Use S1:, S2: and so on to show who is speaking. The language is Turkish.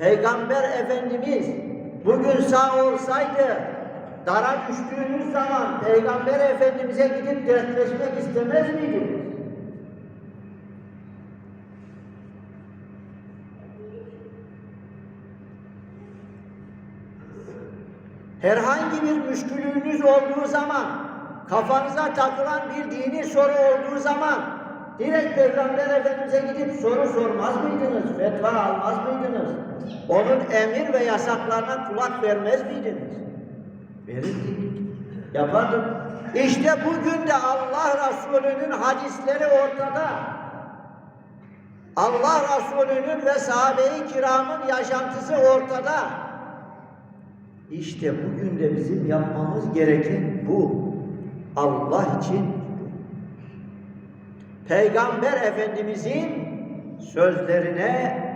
S1: Peygamber Efendimiz bugün sağ olsaydı dara düştüğünüz zaman Peygamber Efendimiz'e gidip dertleşmek istemez miydiniz? Herhangi bir müşkülünüz olduğu zaman, kafanıza takılan bir dini soru olduğu zaman direkt Peygamber Efendimiz'e gidip soru sormaz mıydınız? Fetva almaz mıydınız? Onun emir ve yasaklarına kulak vermez miydiniz? Verirdik. Yapardık. İşte bugün de Allah Resulü'nün hadisleri ortada. Allah Resulü'nün ve sahabe-i kiramın yaşantısı ortada. İşte bugün de bizim yapmamız gereken bu. Allah için Peygamber Efendimizin sözlerine